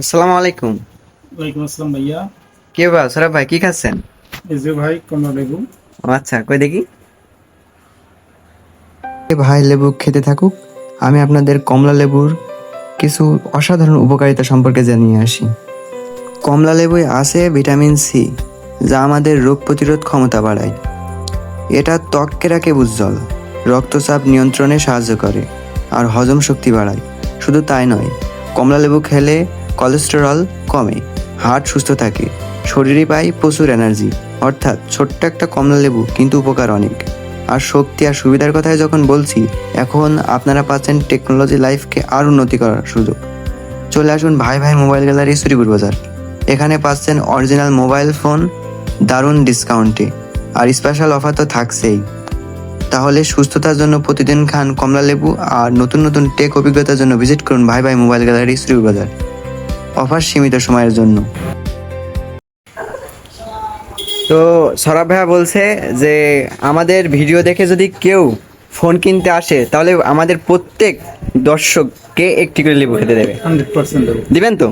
আসসালামু আলাইকুম। ওয়ালাইকুম আসসালাম ভাইয়া। কে বা সরব ভাই কি খাচ্ছেন? এই যে ভাই কমলা লেবু। আচ্ছা কই দেখি? ভাই লেবু খেতে থাকুক। আমি আপনাদের কমলা লেবুর কিছু অসাধারণ উপকারিতা সম্পর্কে জানিয়ে আসি। কমলা লেবুয় আছে ভিটামিন সি যা আমাদের রোগ প্রতিরোধ ক্ষমতা বাড়ায়। এটা ত্বককে রাখে উজ্জ্বল রক্তচাপ নিয়ন্ত্রণে সাহায্য করে আর হজম শক্তি বাড়ায়। শুধু তাই নয় কমলা লেবু খেলে কোলেস্টেরল কমে হার্ট সুস্থ থাকে, শরীরে পাই প্রচুর এনার্জি অর্থাৎ ছোট্ট একটা কমলা লেবু কিন্তু উপকার অনেক। আর শক্তি আর সুবিধার কথাই যখন বলছি, এখন আপনারা পাচ্ছেন টেকনোলজি লাইফকে আর উন্নতি করার সুযোগ। চলে আসুন ভাই ভাই মোবাইল গ্যালারি শ্রীপুর বাজার। এখানে পাচ্ছেন অরিজিনাল মোবাইল ফোন দারুণ ডিসকাউন্টে আর স্পেশাল অফার তো থাকছেই। তাহলে সুস্থতার জন্য প্রতিদিন খান কমলা লেবু আর নতুন নতুন টেক অভিজ্ঞতার জন্য ভিজিট করুন ভাই ভাই মোবাইল গ্যালারি শ্রীপুর বাজার। অফার সীমিত সময়ের জন্য। তো সরব ভাইয়া বলছে যে আমাদের ভিডিও দেখে যদি কেউ ফোন কিনতে আসে তাহলে আমাদের প্রত্যেক দর্শককে একটি করে লেবু খেতে দেবে। হান্ড্রেড পার্সেন্ট দেবো। দিবেন তো?